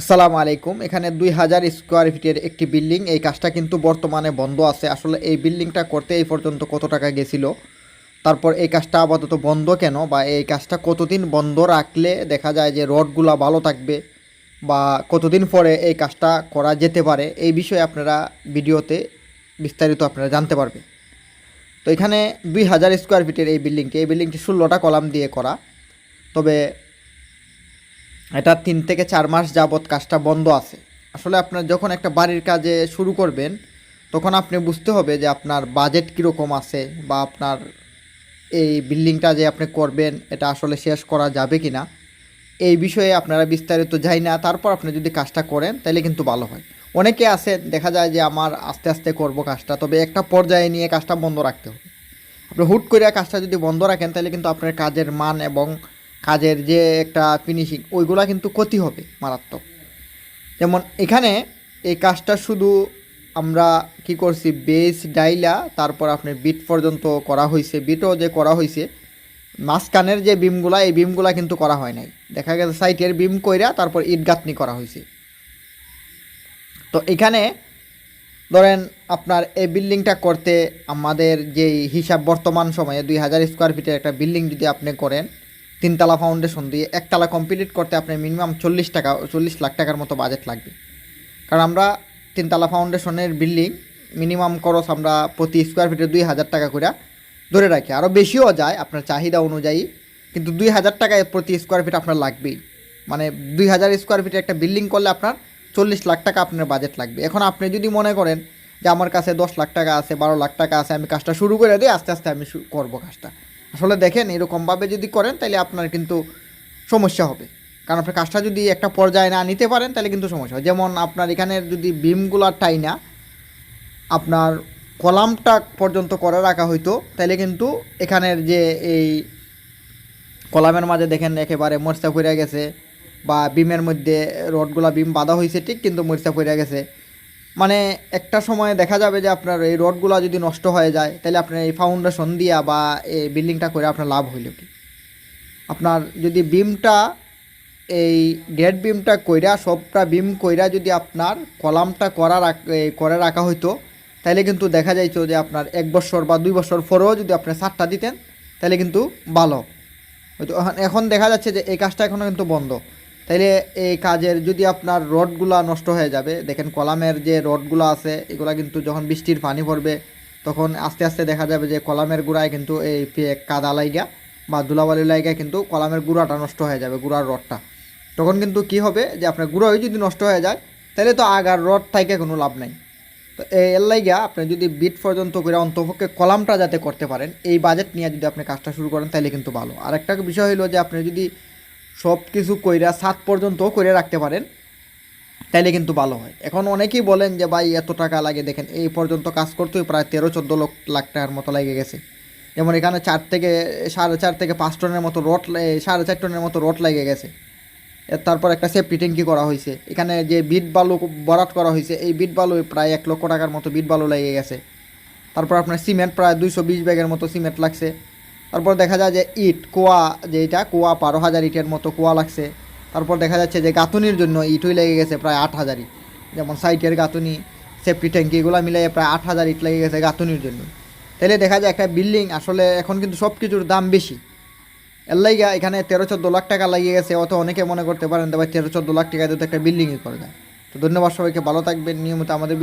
আসসালামু আলাইকুম। এখানে দুই হাজার স্কোয়ার ফিটের একটি বিল্ডিং। এই কাজটা কিন্তু বর্তমানে বন্ধ আছে। আসলে এই বিল্ডিংটা করতে এই পর্যন্ত কত টাকা গেছিল? তারপর এই কাজটা আপাতত বন্ধ কেন? বা এই কাজটা কতদিন বন্ধ রাখলে দেখা যায় যে রডগুলা ভালো থাকবে? বা কতদিন পরে এই কাজটা করা যেতে পারে? এই বিষয়ে আপনারা ভিডিওতে বিস্তারিত আপনারা জানতে পারবেন। তো এখানে দুই হাজার স্কোয়ার ফিটের এই বিল্ডিংটি এই বিল্ডিংটি ষোলোটা কলাম দিয়ে করা। তবে এটা তিন থেকে চার মাস যাবৎ কাজটা বন্ধ আছে। আসলে আপনার যখন একটা বাড়ির কাজে শুরু করবেন, তখন আপনি বুঝতে হবে যে আপনার বাজেট কীরকম আছে বা আপনার এই বিল্ডিংটা যে আপনি করবেন, এটা আসলে শেষ করা যাবে কি না এই বিষয়ে আপনারা বিস্তারিত যাই না, তারপর আপনি যদি কাজটা করেন তাহলে কিন্তু ভালো হয়। অনেকে আছে, দেখা যায় যে আমার আস্তে আস্তে করব কাজটা, তবে একটা পর্যায়ে নিয়ে কাজটা বন্ধ রাখতে হবে। আপনি হুট করে কাজটা যদি বন্ধ রাখেন তাহলে কিন্তু আপনার কাজের মান এবং কাজের যে একটা ফিনিশিং ওইগুলা কিন্তু ক্ষতি হবে মারাত্মক। যেমন এখানে এই কাজটা শুধু আমরা কি করছি বেস ডাইলা, তারপর আপনার বিট পর্যন্ত করা হয়েছে বিটও যে করা হয়েছে মাঝখানের যে বিমগুলা এই বিমগুলা কিন্তু করা হয় নাই। দেখা গেছে সাইটের বিম কইরা তারপর ইট গাঁথনি করা হয়েছে তো এখানে ধরেন আপনার এই বিল্ডিংটা করতে আমাদের যেই হিসাব বর্তমান সময়ে দুই হাজার স্কোয়ার ফিটের একটা বিল্ডিং যদি আপনি করেন তিনতলা ফাউন্ডেশন দিয়ে একতলা কমপ্লিট করতে আপনার মিনিমাম চল্লিশ টাকা, চল্লিশ লাখ টাকার মতো বাজেট লাগবে। কারণ আমরা তিনতলা ফাউন্ডেশনের বিল্ডিং মিনিমাম খরচ আমরা প্রতি স্কোয়ার ফিটে দুই হাজার টাকা করে ধরে রাখি। আরও বেশিও যায় আপনার চাহিদা অনুযায়ী, কিন্তু দুই হাজার টাকায় প্রতি স্কোয়ার ফিট আপনার লাগবেই। মানে দুই হাজার স্কোয়ার ফিটে একটা বিল্ডিং করলে আপনার চল্লিশ লাখ টাকা আপনার বাজেট লাগবে। এখন আপনি যদি মনে করেন যে আমার কাছে দশ লাখ টাকা আছে, বারো লাখ টাকা আছে, আমি কাজটা শুরু করে দিই, আস্তে আস্তে আমি করব কাজটা। আসলে দেখেন, এরকমভাবে যদি করেন তাহলে আপনার কিন্তু সমস্যা হবে। কারণ আপনার কাজটা যদি একটা পর্যায়ে না নিতে পারেন তাহলে কিন্তু সমস্যা হয় যেমন আপনার এখানে যদি বিমগুলার টাইনা আপনার কলামটা পর্যন্ত করে রাখা হইতো তাহলে কিন্তু এখানের যে এই কলামের মাঝে দেখেন একেবারে মরিচা পড়ে গেছে, বা বিমের মধ্যে রডগুলা বিম বাঁধা হয়েছে ঠিক কিন্তু মরিচা পড়ে গেছে। মানে একটা সময় দেখা যাবে যে আপনার এই রডগুলা যদি নষ্ট হয়ে যায়, তাহলে আপনার এই ফাউন্ডেশন দিয়া বা এই বিল্ডিংটা করে আপনার লাভ হইল কি? আপনার যদি বিমটা এই গেট বিমটা কইরা, সবটা বিম কইরা যদি আপনার কলামটা করা করে রাখা হইতো, তাহলে কিন্তু দেখা যাইতো যে আপনার এক বছর বা দুই বছর পরেও যদি আপনি সারটা দিতেন, তাহলে কিন্তু ভালো। এখন দেখা যাচ্ছে যে এই কাজটা এখনও কিন্তু বন্ধ। তাইলে এই কাজের যদি আপনার রডগুলা নষ্ট হয়ে যাবে, দেখেন কলামের যে রডগুলো আছে, এগুলা কিন্তু যখন বৃষ্টির পানি পড়বে, তখন আস্তে আস্তে দেখা যাবে যে কলামের গুঁড়ায় কিন্তু এই কাদা লাইগা বা ধুলাবালি লাইগা কিন্তু কলামের গুঁড়াটা নষ্ট হয়ে যাবে, গুঁড়ার রডটা। তখন কিন্তু কি হবে যে আপনার গুঁড়োই যদি নষ্ট হয়ে যায় তাহলে তো আগার রড থেকে কোনো লাভ নাই। তো এই এর লাইগা আপনি যদি বিট পর্যন্ত করে অন্তপক্ষে কলামটা যাতে করতে পারেন, এই বাজেট নিয়ে যদি আপনি কাজটা শুরু করেন তাহলে কিন্তু ভালো। আর একটা বিষয় হলো যে আপনি যদি সব কিছু কইরা সাত পর্যন্ত করে রাখতে পারেন, তাইলে কিন্তু ভালো হয়। এখন অনেকেই বলেন যে, ভাই, এত টাকা লাগে, দেখেন, এই পর্যন্ত কাজ করতেই প্রায় তেরো, চোদ্দ লাখ টাকার মতো লেগে গেছে। যেমন এখানে চার থেকে, সাড়ে চার থেকে পাঁচ টনের মতো রড সাড়ে চার টনের মতো রড লেগে গেছে। তারপর একটা সেফটি ট্যাঙ্কি করা হয়েছে এখানে যে বিট বালু বরাট করা হয়েছে এই বিট বালু প্রায় এক লক্ষ টাকার মতো বিট বালু লেগে গেছে। তারপর আপনার সিমেন্ট প্রায় দুইশো বিশ ব্যাগের মতো সিমেন্ট লাগছে। তারপর দেখা যায় যে ইট, কোয়া যেটা কোয়া বারো হাজার ইটের মতো কোয়া লাগছে। তারপর দেখা যাচ্ছে যে গাঁথুনির জন্য ইটই লেগে গেছে প্রায় আট হাজার ইট। যেমন সাইটের গাঁথুনি, সেফটি ট্যাঙ্কি এগুলো মিলিয়ে প্রায় আট হাজার ইট লেগে গেছে গাঁথুনির জন্য। তাহলে দেখা যায় একটা বিল্ডিং আসলে এখন কিন্তু সব কিছুর দাম বেশি। এর লাইগা এখানে তেরো চোদ্দ লাখ টাকা লাগিয়ে গেছে, অত অনেকে মনে করতে পারেন ভাই তেরো চোদ্দ লাখ টাকা তো একটা বিল্ডিংই করে যায়। তো ধন্যবাদ সবাইকে, ভালো থাকবেন। নিয়মিত আমাদের